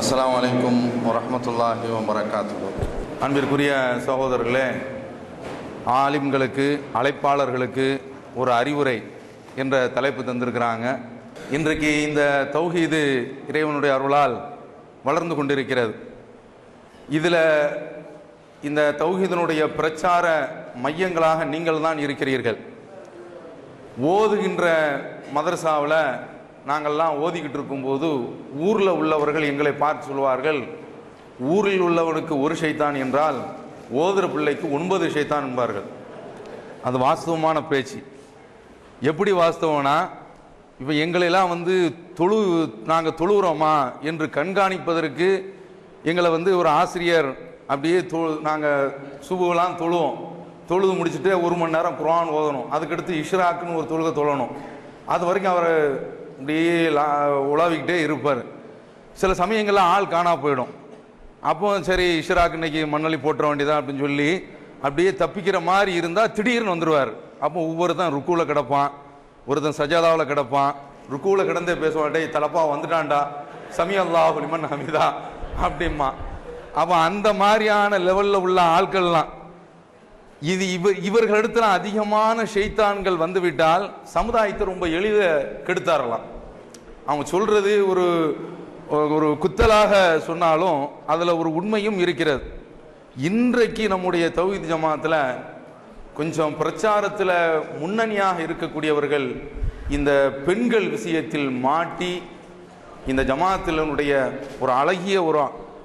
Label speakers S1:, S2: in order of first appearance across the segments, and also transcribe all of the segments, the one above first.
S1: அஸ்லாம் அலைக்கும் வரமத்துல்லாஹி வரகாத்து அன்பிற்குரிய சகோதரர்களே ஆலிம்களுக்கு அழைப்பாளர்களுக்கு ஒரு அறிவுரை என்ற தலைப்பு தந்திருக்கிறாங்க. இன்றைக்கு இந்த தௌஹீது இறைவனுடைய அருளால் வளர்ந்து கொண்டிருக்கிறது. இதில் இந்த தௌஹீதனுடைய பிரச்சார மையங்களாக நீங்கள் தான் இருக்கிறீர்கள். ஓதுகின்ற மதரசாவில் நாங்கள்லாம் ஓதிக்கிட்டு இருக்கும்போது ஊரில் உள்ளவர்கள் எங்களை பார்த்து சொல்வார்கள் ஊரில் உள்ளவனுக்கு ஒரு சைத்தான் என்றால் ஓதுற பிள்ளைக்கு ஒன்பது சைத்தான் என்பார்கள். அது வாஸ்தவமான பேச்சு. எப்படி வாஸ்தவம்னா இப்போ எங்களெல்லாம் வந்து தொழு நாங்கள் தொழுகிறோமா என்று கண்காணிப்பதற்கு எங்களை வந்து ஒரு ஆசிரியர் அப்படியே தொ நாங்கள் சுபுலாம் தொழுவோம். தொழுது முடிச்சுட்டு ஒரு மணி நேரம் குரான் ஓதணும். அதுக்கடுத்து இஷ்ராக்குன்னு ஒரு தொழுகை தொழணும். அது வரைக்கும் அவரை அப்படியே உலாவிக்கிட்டே இருப்பார். சில சமயங்களில் ஆள் காணா போயிடும். அப்போ சரி இஷ்ராக் இன்னைக்கு மண்ணலி போட்டுற வேண்டியதா அப்படின்னு சொல்லி அப்படியே தப்பிக்கிற மாதிரி இருந்தால் திடீர்னு வந்துடுவார் அப்போ ஒவ்வொருத்தன் ருக்குவில் கிடப்பான். ஒருத்தன் சஜாதாவில் கிடப்பான். ருக்குவில் கிடந்தே பேசுவான் தலப்பாக தலப்பா வந்துட்டான்டா. சமி அல்லாஹ் லிமன் ஹமிதா. அப்படிம்மா அப்போ அந்த மாதிரியான லெவலில் உள்ள ஆட்கள்லாம் இது இவர் இவர்களிடத்துல அதிகமான ஷெய்தான்கள் வந்துவிட்டால் சமுதாயத்தை ரொம்ப எளித கெடுத்தாரலாம். அவங்க சொல்றது ஒரு ஒரு குத்தலாக சொன்னாலும் அதில் ஒரு உண்மையும் இருக்கிறது. இன்றைக்கு நம்முடைய தௌஹீத் ஜமாத்தில் கொஞ்சம் பிரச்சாரத்தில் முன்னணியாக இருக்கக்கூடியவர்கள் இந்த பெண்கள் விஷயத்தில் மாட்டி இந்த ஜமாத்தினுடைய ஒரு அழகிய ஒரு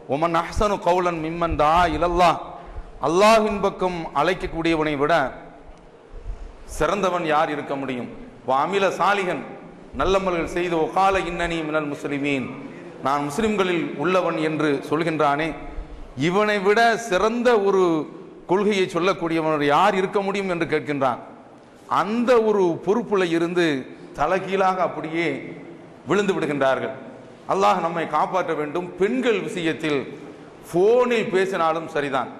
S1: ஒமன் அஹ்சனு கவுலன் மிம்மன் தா இலல்லா அல்லாஹின் பக்கம் அழைக்கக்கூடியவனை விட சிறந்தவன் யார் இருக்க முடியும்? அமில சாலிகன் நல்லமல்கள் செய்து ஒகால இன்னனி மினல் முஸ்லிமீன். நான் முஸ்லிம்களில் உள்ளவன் என்று சொல்கின்றானே இவனை விட சிறந்த ஒரு கொள்கையை சொல்லக்கூடியவன் யார் இருக்க முடியும் என்று கேட்கின்றான். அந்த ஒரு பொறுப்புல இருந்து தலைகீழாக அப்படியே விழுந்து விடுகின்றார்கள். அல்லாஹ் நம்மை காப்பாற்ற வேண்டும். பெண்கள் விஷயத்தில் ஃபோனில் பேசினாலும் சரிதான்.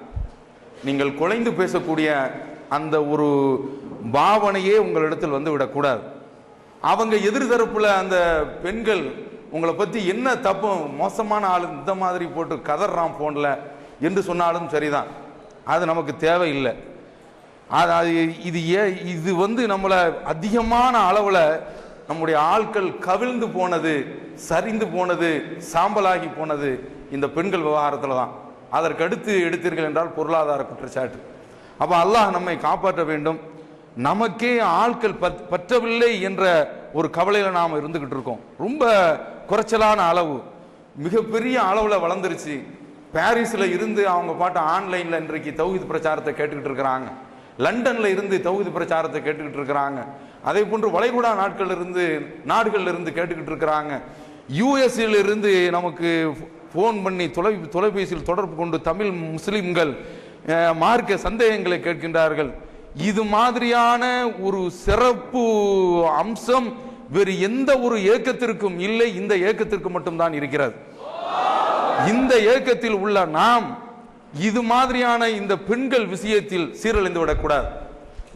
S1: நீங்கள் குலைந்து பேசக்கூடிய அந்த ஒரு பாவனையே உங்களிடத்தில் வந்து விடக்கூடாது. அவங்க எதிர்தரப்புல அந்த பெண்கள் உங்களை பத்தி என்ன தப்பு மோசமான ஆள் இந்த மாதிரி போட்டு கதறான் போன்ல என்று சொன்னாலும் சரிதான். அது நமக்கு தேவையில்லை. அது அது இது ஏ இது வந்து நம்மளை அதிகமான அளவில் நம்முடைய ஆட்கள் கவிழ்ந்து போனது சரிந்து போனது சாம்பலாகி போனது இந்த பெண்கள் விவகாரத்தில் தான் அதற்கடுத்து எடுத்தீர்கள் என்றால் பொருளாதார குற்றச்சாட்டு. அப்போ அல்லாஹ் நம்மை காப்பாற்ற வேண்டும். நமக்கே ஆட்கள் பத் பற்றவில்லை என்ற ஒரு கவலையில் நாம் இருந்துக்கிட்டு இருக்கோம். ரொம்ப குறைச்சலான அளவு. மிகப்பெரிய அளவில் வளர்ந்துருச்சு. பாரிஸில் இருந்து அவங்க பாட்டு ஆன்லைனில் இன்றைக்கு தௌஹீத் பிரச்சாரத்தை கேட்டுக்கிட்டு இருக்கிறாங்க. லண்டனில் இருந்து தௌஹீத் பிரச்சாரத்தை கேட்டுக்கிட்டு இருக்கிறாங்க. அதே போன்று வளைகுடா நாட்கள் இருந்து நாடுகள்ல இருந்து கேட்டுக்கிட்டு இருக்கிறாங்க. யூஎஸ்ல இருந்து நமக்கு ஃபோன் பண்ணி தொலை தொலைபேசியில் தொடர்பு கொண்டு தமிழ் முஸ்லிம்கள் மார்க்க சந்தேகங்களை கேட்கின்றார்கள். இது மாதிரியான ஒரு சிறப்பு அம்சம் வேறு எந்த ஒரு இயக்கத்திற்கும் இல்லை. இந்த இயக்கத்திற்கு மட்டும்தான் இருக்கிறது. இந்த இயக்கத்தில் உள்ள நாம் இது மாதிரியான இந்த பெண்கள் விஷயத்தில் சீரழிந்து விடக்கூடாது.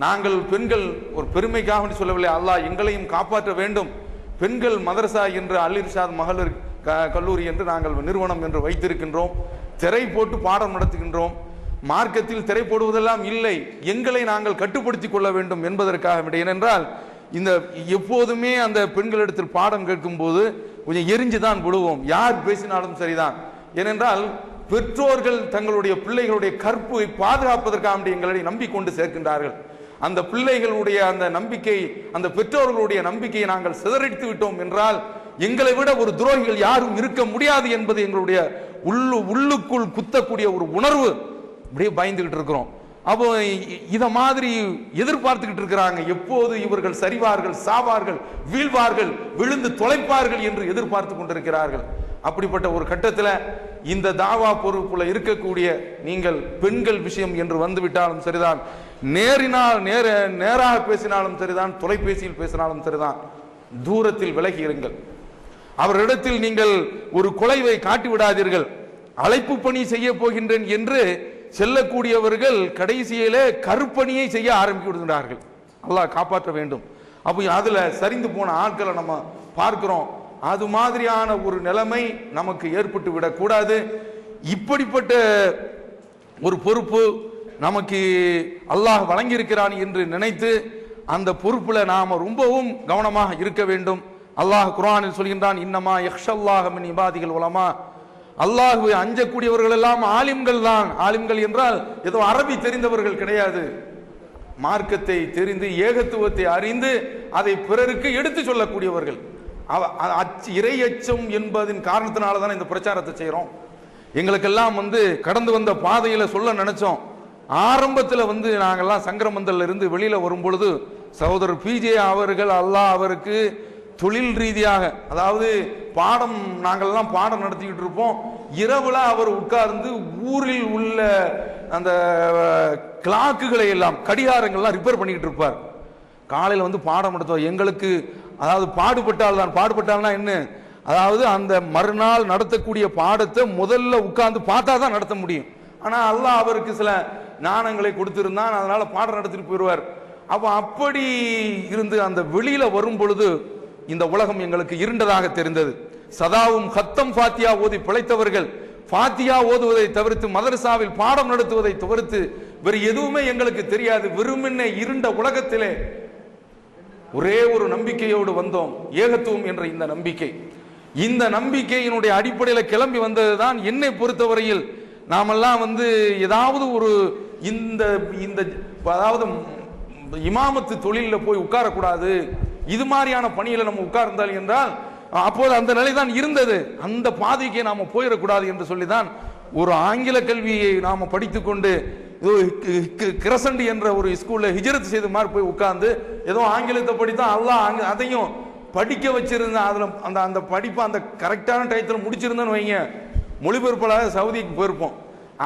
S1: நாங்கள் பெண்கள் ஒரு பெருமைக்காக சொல்லவில்லை. அல்லாஹ் எங்களையும் காப்பாற்ற வேண்டும். பெண்கள் மதரசா என்று அல் இர்ஷாத் மகளிர் க- கல்லூரி என்று நாங்கள் நிறுவனம் என்று வைத்திருக்கின்றோம். திரை போட்டு பாடம் நடத்துகின்றோம். மார்க்கத்தில் திரை போடுவதெல்லாம் இல்லை. எங்களை நாங்கள் கட்டுப்படுத்திக் கொள்ள வேண்டும் என்பதற்காக ஏனென்றால் இந்த எப்போதுமே அந்த பெண்களிடத்தில் பாடம் கேட்கும் போது கொஞ்சம் எரிஞ்சு தான் விடுவோம். யார் பேசினாலும் சரிதான். ஏனென்றால் பெற்றோர்கள் தங்களுடைய பிள்ளைகளுடைய கற்பை பாதுகாப்பதற்காக எங்களை நம்பிக்கொண்டு சேர்க்கின்றார்கள். அந்த பிள்ளைகளுடைய அந்த நம்பிக்கை அந்த பெற்றோர்களுடைய நம்பிக்கையை நாங்கள் சிதறடித்து விட்டோம் என்றால் எங்களை விட ஒரு துரோகிகள் யாரும் இருக்க முடியாது என்பது எங்களுடைய உள்ளு உள்ளுக்குள் குத்தக்கூடிய ஒரு உணர்வு. அப்படியே பயந்துகிட்டு இருக்கிறோம். அப்போ இதை மாதிரி எதிர்பார்த்துக்கிட்டு இருக்கிறாங்க. எப்போது இவர்கள் சரிவார்கள் சாவார்கள் வீழ்வார்கள் விழுந்து தொலைப்பார்கள் என்று எதிர்பார்த்து கொண்டிருக்கிறார்கள். அப்படிப்பட்ட ஒரு கட்டத்தில் இந்த தாவா பொறுப்புல இருக்கக்கூடிய நீங்கள் பெண்கள் விஷயம் என்று வந்துவிட்டாலும் சரிதான். நேரினால் நேர நேராக பேசினாலும் சரிதான். தொலைபேசியில் பேசினாலும் சரிதான். தூரத்தில் விலகி இருங்கள். அவரிடத்தில் நீங்கள் ஒரு குலைவை காட்டி விடாதீர்கள் அழைப்பு பணி செய்ய போகின்றேன் என்று செல்லக்கூடியவர்கள் கடைசியிலே கருப்பணியை செய்ய ஆரம்பித்து விடுகிறார்கள் அல்லாஹ் காப்பாற்ற வேண்டும். அப்போ அதுல சரிந்து போன ஆட்களை நம்ம பார்க்கிறோம். அது மாதிரியான ஒரு நிலைமை நமக்கு ஏற்பட்டு விடக்கூடாது. இப்படிப்பட்ட ஒரு பொறுப்பு நமக்கு அல்லாஹ் வழங்கியிருக்கிறான் என்று நினைத்து அந்த பொறுப்பில் நாம் ரொம்பவும் கவனமாக இருக்க வேண்டும். அல்லாஹ் குரானில் சொல்கின்றான் இன்னமா யக்ஷல்லாஹ மின் இபாதிகள் உலமா. அல்லாஹுவை அஞ்சக்கூடியவர்கள் எல்லாம் ஆலிம்கள் தான். ஆலிம்கள் என்றால் ஏதோ அரபி தெரிந்தவர்கள் கிடையாது. மார்க்கத்தை தெரிந்து ஏகத்துவத்தை அறிந்து அதை பிறருக்கு எடுத்து சொல்லக்கூடியவர்கள். அவ- இறை அச்சம் என்பதின் காரணத்தினால தான் இந்த பிரச்சாரத்தை செய்கிறோம் எங்களுக்கெல்லாம் வந்து கடந்து வந்த பாதையில் சொல்ல நினைச்சோம். ஆரம்பத்தில் வந்து நாங்கெல்லாம் சங்கரமந்தல இருந்து வெளியில் வரும் பொழுது சகோதரர் பிஜே அவர்கள் அல்லாஹ் அவருக்கு தொழில் ரீதியாக அதாவது பாடம் நாங்கள்லாம் பாடம் நடத்திக்கிட்டு இருப்போம். இரவுல அவர் உட்கார்ந்து ஊரில் உள்ள அந்த கிளாக்குகளை எல்லாம் கடிகாரங்கள்லாம் ரிப்பேர் பண்ணிக்கிட்டு இருப்பார். காலையில் வந்து பாடம் நடத்துவார். எங்களுக்கு அதாவது பாடுபட்டால் தான் பாடுபட்டால்னா என்ன? அதாவது அந்த மறுநாள் நடத்தக்கூடிய பாடத்தை முதல்ல உட்கார்ந்து பார்த்தா தான் நடத்த முடியும். ஆனால் அல்லாஹ் அவருக்கு சில ஞானங்களை கொடுத்திருந்தான். அதனால் பாடம் நடத்திட்டு போயிடுவார். அப்போ அப்படி இருந்து அந்த வெளியில் வரும் பொழுது இந்த உலகம் எங்களுக்கு இருண்டதாக தெரிந்தது. சதாவும் ஹத்தம் ஃபாத்தியா ஓதி பிழைத்தவர்கள் ஃபாத்தியா ஓதுவதை தவிர்த்து மதரசாவில் பாடம் நடத்துவதை தவிர்த்து வேறு எதுவுமே எங்களுக்கு தெரியாது. வெறுமென்ன இருண்ட உலகத்திலே ஒரே ஒரு நம்பிக்கையோடு வந்தோம். ஏகத்துவம் என்ற இந்த நம்பிக்கை. இந்த நம்பிக்கையினுடைய அடிப்படையில் கிளம்பி வந்ததுதான் என்னை பொறுத்தவரையில் நாமெல்லாம் வந்து ஏதாவது ஒரு இந்த இந்த அதாவது இமாமத்து தொழிலில் போய் உட்காரக்கூடாது. இது மாதிரியான பணியில் நம்ம உட்கார்ந்தால் என்றால் அப்போது அந்த நிலை தான் இருந்தது. அந்த பாதைக்கு நாம் போயிடக்கூடாது என்று சொல்லிதான் ஒரு ஆங்கில கல்வியை நாம் படித்துக்கொண்டு கிரசண்ட் கிரசண்டி என்ற ஒரு ஸ்கூலில் ஹிஜரத் செய்த மாதிரி போய் உட்கார்ந்து ஏதோ ஆங்கிலத்தை படித்தா அல்லாஹ் அங்கே அதையும் படிக்க வச்சிருந்தேன் அதில் அந்த அந்த படிப்பை அந்த கரெக்டான டயத்தில் முடிச்சிருந்தேன்னு வைங்க மொழிபெயர்ப்பாளர் சவுதிக்கு போயிருப்போம்.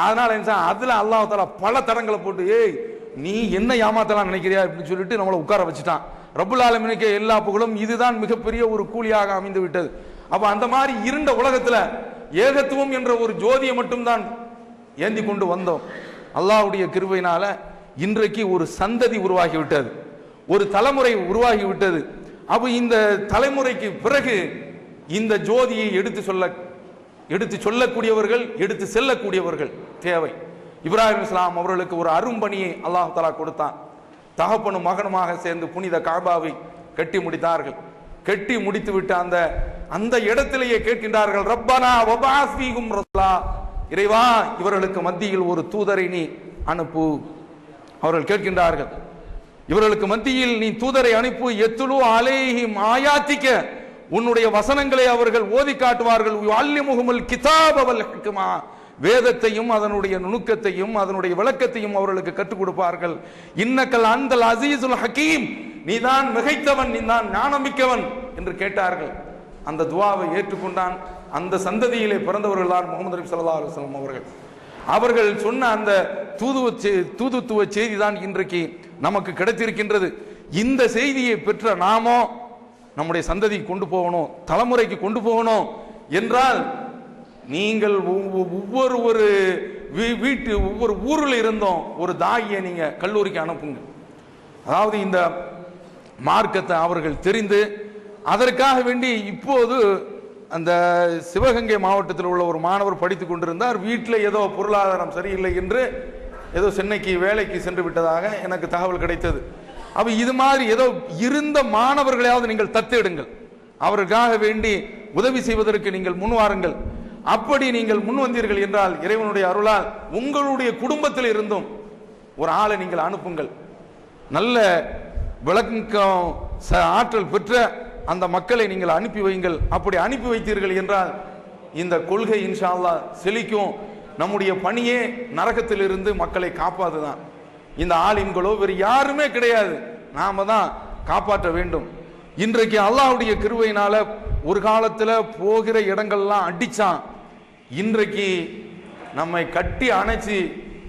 S1: அதனால் என்ன அதில் அல்லாஹால பல தடங்களை போட்டு ஏய் நீ என்ன ஏமாத்தலாம் நினைக்கிறியா? அப்படின்னு சொல்லிட்டு நம்மளை உட்கார வச்சுட்டான். ரப்புல் ஆலமீனுக்கு எல்லா புகழும் இதுதான் மிகப்பெரிய ஒரு கூலியாக அமைந்து விட்டது. அப்போ அந்த மாதிரி இருண்ட உலகத்தில் ஏகத்துவம் என்ற ஒரு ஜோதியை மட்டும்தான் ஏந்தி கொண்டு வந்தோம். அல்லாவுடைய கிருபையினால இன்றைக்கு ஒரு சந்ததி உருவாகிவிட்டது ஒரு தலைமுறை உருவாகிவிட்டது அப்போ இந்த தலைமுறைக்கு பிறகு இந்த ஜோதியை எடுத்து சொல்ல எடுத்து சொல்லக்கூடியவர்கள் எடுத்து செல்லக்கூடியவர்கள் தேவை. இப்ராஹிம் இஸ்லாம் அவர்களுக்கு ஒரு அரும்பணியை அல்லாஹ் தலா கொடுத்தான். தகப்பனும் மகனுமாக சேர்ந்து புனித காபாவை கட்டி முடித்தார்கள். கட்டி முடித்து விட்டு அந்த அந்த இடத்திலேயே கேட்கின்றார்கள் ரப்பனா வபாஸ் ஃபீகும் இறைவா இவர்களுக்கு மத்தியில் ஒரு தூதரை நீ அனுப்பு. அவர்கள் கேட்கின்றார்கள் இவர்களுக்கு மத்தியில் நீ தூதரை அனுப்பு. எத்துலு அலேஹி ஆயாத்திக்க. உன்னுடைய வசனங்களை அவர்கள் ஓதி காட்டுவார்கள். அல்லி முகமல் கிதாபவல் ஹிக்மா. வேதத்தையும் அதனுடைய நுணுக்கத்தையும் அதனுடைய விளக்கத்தையும் அவர்களுக்கு கற்றுக் கொடுப்பார்கள். இன்னக்கல் அந்தல் அசீசுல் ஹக்கீம் நீதான் மிகைத்தவன் நீ தான் ஞானமிக்கவன் என்று கேட்டார்கள். அந்த துவாவை ஏற்றுக்கொண்டான். அந்த சந்ததியிலே பிறந்தவர்கள் தான் முகமது நபி சல்லா அலுவலம் அவர்கள். அவர்கள் சொன்ன அந்த தூதுவ தூதுத்துவ செய்தி தான் இன்றைக்கு நமக்கு கிடைத்திருக்கின்றது. இந்த செய்தியை பெற்ற நாமோ நம்முடைய சந்ததிக்கு கொண்டு போகணும் தலைமுறைக்கு கொண்டு போகணும் என்றால் நீங்கள் ஒவ்வொ- ஒவ்வொரு ஒரு வீ- வீட்டு ஒவ்வொரு ஊரில் இருந்தும் ஒரு தாயை நீங்கள் கல்லூரிக்கு அனுப்புங்க. அதாவது இந்த மார்க்கத்தை அவர்கள் தெரிந்து அதற்காக வேண்டி இப்போது அந்த சிவகங்கை மாவட்டத்தில் உள்ள ஒரு மாணவர் படித்து கொண்டிருந்தார். வீட்டில் ஏதோ பொருளாதாரம் சரியில்லை என்று ஏதோ சென்னைக்கு வேலைக்கு சென்று விட்டதாக எனக்கு தகவல் கிடைத்தது. அப்போ இது மாதிரி ஏதோ இருந்த மாணவர்களையாவது நீங்கள் தத்தெடுங்கள். அவருக்காக வேண்டி உதவி செய்வதற்கு நீங்கள் முன்வாருங்கள். அப்படி நீங்கள் முன் வந்தீர்கள் என்றால் இறைவனுடைய அருளால் உங்களுடைய குடும்பத்தில் இருந்தும் ஒரு ஆளை நீங்கள் அனுப்புங்கள். நல்ல விளக்கம் ச- ஆற்றல் பெற்ற அந்த மக்களை நீங்கள் அனுப்பி வையுங்கள். அப்படி அனுப்பி வைத்தீர்கள் என்றால் இந்த கொள்கை இன்ஷா அல்லாஹ் செழிக்கும். நம்முடைய பணியே நரகத்திலிருந்து மக்களை காப்பாதுதான் இந்த ஆலிம்களோ வேறு யாருமே கிடையாது. நாம தான் காப்பாற்ற வேண்டும். இன்றைக்கு அல்லாஹ்வுடைய கிருவையினால ஒரு காலத்தில் போகிற இடங்கள்லாம் அடித்தான் இன்றைக்கு நம்மை கட்டி அணைச்சி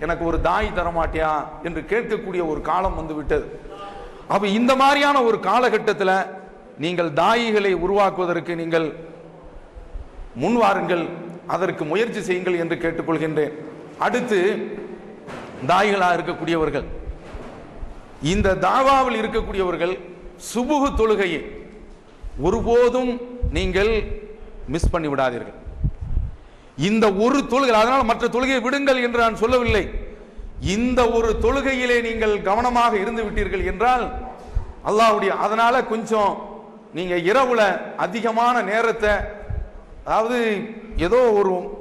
S1: எனக்கு ஒரு தாய் தரமாட்டியா என்று கேட்கக்கூடிய ஒரு காலம் வந்து விட்டது. அப்போ இந்த மாதிரியான ஒரு காலகட்டத்தில் நீங்கள் தாயிகளை உருவாக்குவதற்கு நீங்கள் முன்வாருங்கள் அதற்கு முயற்சி செய்யுங்கள் என்று கேட்டுக்கொள்கின்றேன். அடுத்து தாய்களாக இருக்கக்கூடியவர்கள். இந்த தாவாவில் இருக்கக்கூடியவர்கள் சுபுகு தொழுகையை ஒருபோதும் நீங்கள் மிஸ் பண்ணி விடாதீர்கள். இந்த ஒரு தொழுகை அதனால் மற்ற தொழுகையை விடுங்கள் என்று நான் சொல்லவில்லை. இந்த ஒரு தொழுகையிலே நீங்கள் கவனமாக இருந்து விட்டீர்கள் என்றால் அல்லாவுடைய அதனால கொஞ்சம் நீங்க இரவுல அதிகமான நேரத்தை அதாவது ஏதோ ஒரு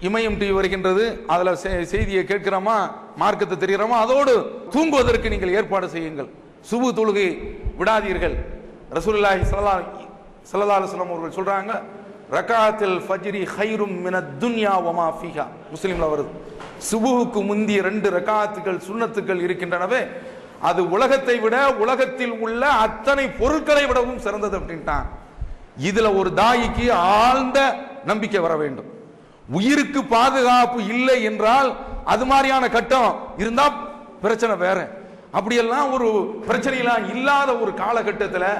S1: இமயம் டிவி வருகின்றது அதில் செ- செய்தியை கேட்கிறோமா மார்க்கத்தை தெரிகிறோமா அதோடு தூங்குவதற்கு நீங்கள் ஏற்பாடு செய்யுங்கள். சுபு தொழுகை விடாதீர்கள். ரசூல்லாஹி சல்லா ஸல்லல்லாஹு அவர்கள் சொல்றாங்க ரகாத்தில் ஃபஜ்ரி ஹைரும் மின துன்யா ஒமா ஃபிஹா. முஸ்லீம்ல வருது. சுபுவுக்கு முந்திய ரெண்டு ரகாத்துகள் சுண்ணத்துக்கள் இருக்கின்றனவே அது உலகத்தை விட உலகத்தில் உள்ள அத்தனை பொருட்களை விடவும் சிறந்தது அப்படின்ட்டான். இதுல ஒரு தாயிக்கு ஆழ்ந்த நம்பிக்கை வர வேண்டும். உயிருக்கு பாதுகாப்பு இல்லை என்றால் அது மாதிரியான கட்டம் இருந்தா பிரச்சனை வேற. அப்படியெல்லாம் ஒரு பிரச்சனையெல்லாம் இல்லாத ஒரு காலகட்டத்தில்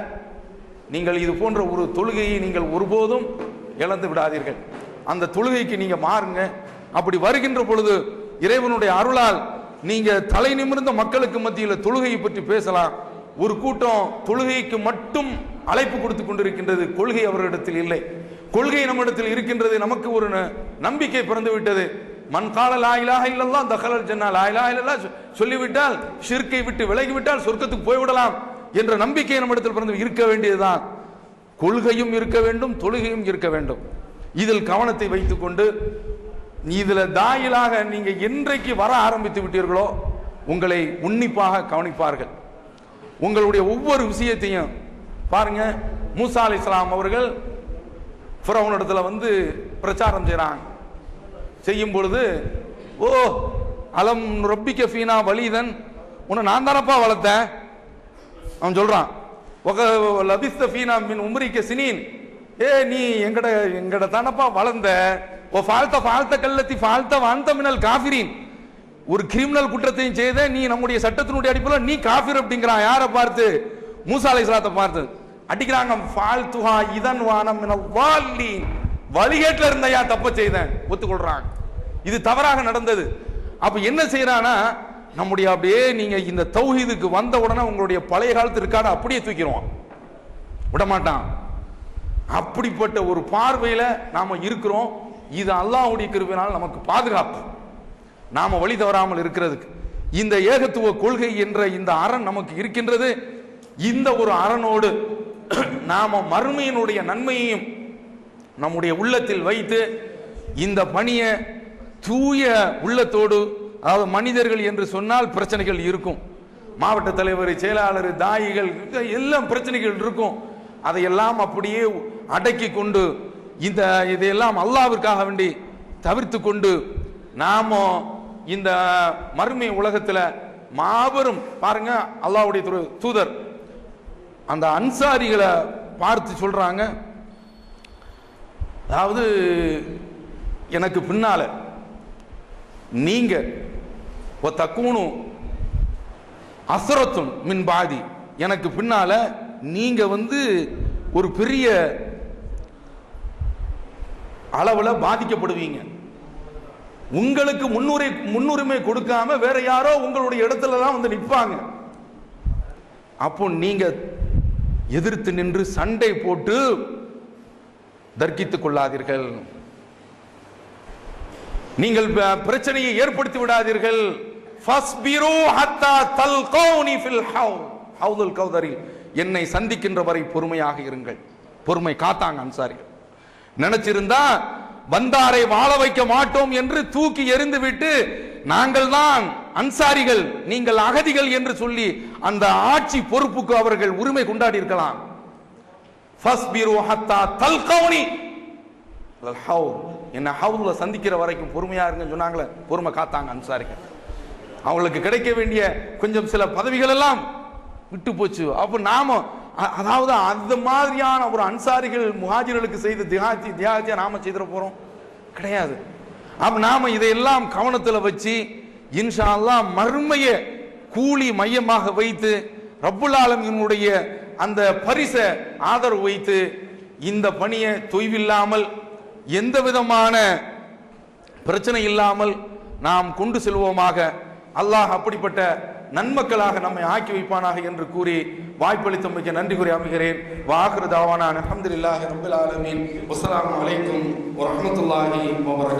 S1: நீங்கள் இது போன்ற ஒரு தொழுகையை நீங்கள் ஒருபோதும் இழந்து விடாதீர்கள். அந்த தொழுகைக்கு நீங்க மாறுங்க. அப்படி வருகின்ற பொழுது இறைவனுடைய அருளால் நீங்க தலை நிமிர்ந்த மக்களுக்கு மத்தியில் தொழுகையை பற்றி பேசலாம். ஒரு கூட்டம் தொழுகைக்கு மட்டும் அழைப்பு கொடுத்து கொண்டிருக்கின்றது கொள்கை அவரிடத்தில் இல்லை. கொள்கை நம்மிடத்தில் இருக்கின்றது நமக்கு ஒரு ந- நம்பிக்கை பிறந்து விட்டது மண் கால லாயிலாக இல்லல்லாம் தகலல் ஜன்னா லாயிலாக இல்லல்லா சொல்லிவிட்டால் ஷிர்கை விட்டு விலகிவிட்டால் சொர்க்கத்துக்கு போய்விடலாம். என்ற நம்பிக்கை நம்மிடத்தில் பிறந்து இருக்க வேண்டியதுதான். கொள்கையும் இருக்க வேண்டும் தொழுகையும் இருக்க வேண்டும். இதில் கவனத்தை வைத்துக்கொண்டு இதில் தாயிலாக நீங்கள் என்றைக்கு வர ஆரம்பித்து விட்டீர்களோ உங்களை உன்னிப்பாக கவனிப்பார்கள். உங்களுடைய ஒவ்வொரு விஷயத்தையும் பாருங்க மூசா அலி இஸ்லாம் அவர்கள் ஃபிரௌனிடத்துல வந்து பிரச்சாரம் செய்கிறாங்க செய்யும் பொழுது ஓ அலம் ரொப்பிக்க ஃபீனா வலிதன் உன்னை நான் தானப்பா வளர்த்தேன்? அவன் சொல்றான் ஒக லபிஸ்த ஃபீனா மின் உம்ரிக்க சினீன். ஏ நீ எங்கட எங்கட தானப்பா வளர்ந்த? ஓ ஃபால்த்த ஃபால்த்த கல்லத்தி ஃபால்த்த வாழ்த்த மினல் காஃபிரின். ஒரு கிரிமினல் குற்றத்தையும் செய்த நீ நம்முடைய சட்டத்தினுடைய அடிப்படையில் நீ காஃபிர் அப்படிங்கிறான். யாரை பார்த்து? மூசா சலாத்தை பார்த்து. அடிக்கிறாங்க. ஃபால்துஹா இதன் வானம் மினல் வால்லீன். வழிகேட்டில் இருந்தையா தப்ப செய்தேன்? ஒத்துக்கொள்றாங்க இது தவறாக நடந்தது. அப்ப என்ன செய்யறானா நம்முடைய அப்படியே நீங்க இந்த தௌஹீதுக்கு வந்த உடனே உங்களுடைய பழைய காலத்து இருக்காட அப்படியே தூக்கிடுவான் விட மாட்டான் அப்படிப்பட்ட ஒரு பார்வையில நாம இருக்கிறோம். இது அல்லாஹுடைய கிருவினால் நமக்கு பாதுகாப்பு. நாம வழி தவறாமல் இருக்கிறதுக்கு. இந்த ஏகத்துவ கொள்கை என்ற இந்த அரண் நமக்கு இருக்கின்றது. இந்த ஒரு அரணோடு நாம மறுமையினுடைய நன்மையையும் நம்முடைய உள்ளத்தில் வைத்து இந்த பணியை தூய உள்ளத்தோடு அதாவது மனிதர்கள் என்று சொன்னால் பிரச்சனைகள் இருக்கும். மாவட்ட தலைவர் செயலாளர் தாயிகள் எல்லாம் பிரச்சனைகள் இருக்கும். அதையெல்லாம் அப்படியே அடக்கி கொண்டு இந்த இதையெல்லாம் அல்லாவிற்காக வேண்டி தவிர்த்து கொண்டு நாம இந்த மறுமை உலகத்தில் மாபெரும் பாருங்க அல்லாவுடைய தூதர். அந்த அன்சாரிகளை பார்த்து சொல்றாங்க. அதாவது எனக்கு பின்னால நீங்க ஒ தக்கூணு அசரத்துன் மின் பாதி. எனக்கு பின்னால நீங்க வந்து ஒரு பெரிய அளவில் பாதிக்கப்படுவீங்க. உங்களுக்கு முன்னுரை முன்னுரிமை கொடுக்காம வேற யாரோ உங்களுடைய இடத்துல தான் வந்து நிற்பாங்க அப்போ நீங்க எதிர்த்து நின்று சண்டை போட்டு தர்க்கித்துக் கொள்ளாதீர்கள். நீங்கள் ப- பிரச்சனையை ஏற்படுத்தி விடாதீர்கள். ஃபஸ்பிரு ஹத்தா தல்கௌனி ஃபில் ஹவு ஹவுதுல் கௌதரி என்னை சந்திக்கின்ற வரை பொறுமையாக இருங்கள். பொறுமை காத்தாங்க அன்சாரிகள். நினைச்சிருந்தா வந்தாரை வாழ வைக்க மாட்டோம் என்று தூக்கி எறிந்து விட்டு நாங்கள் தான் அன்சாரிகள் நீங்கள் அகதிகள் என்று சொல்லி அந்த ஆட்சி பொறுப்புக்கு அவர்கள் உரிமை கொண்டாடி இருக்கலாம். ஹத்தா என்ன ஹவுல சந்திக்கிற வரைக்கும் பொறுமையா இருங்கன்னு சொன்னாங்களே பொறுமை காத்தாங்க அன்சாரிகள். அவங்களுக்கு கிடைக்க வேண்டிய கொஞ்சம் சில பதவிகள் எல்லாம் விட்டு போச்சு. அப்போ நாம அதாவது அந்த மாதிரியான ஒரு அன்சாரிகள் முஹாஜிர்களுக்கு செய்த தியாஜி தியாஜியா நாம செய்திட போறோம்? கிடையாது. அப்ப நாம இதையெல்லாம் கவனத்தில் வச்சு இன்ஷா அல்லாஹ் மறுமைய கூலி மையமாக வைத்து ரப்புல்லாலமினுடைய அந்த பரிசை ஆதரவு வைத்து இந்த பணியை தொய்வில்லாமல் எந்த விதமான பிரச்சனை இல்லாமல் நாம் கொண்டு செல்வோமாக அல்லாஹ் அப்படிப்பட்ட நன்மக்களாக நம்மை ஆக்கி வைப்பானாக என்று கூறி வாய்ப்பளித்தமைக்கு நன்றி கூறி அமைகிறேன். வாக்குறு தாவான அலமதுல்லாஹி ரபில் ஆலமீன். வஸ்ஸலாமு அலைக்கும் வரஹ்மத்துல்லாஹி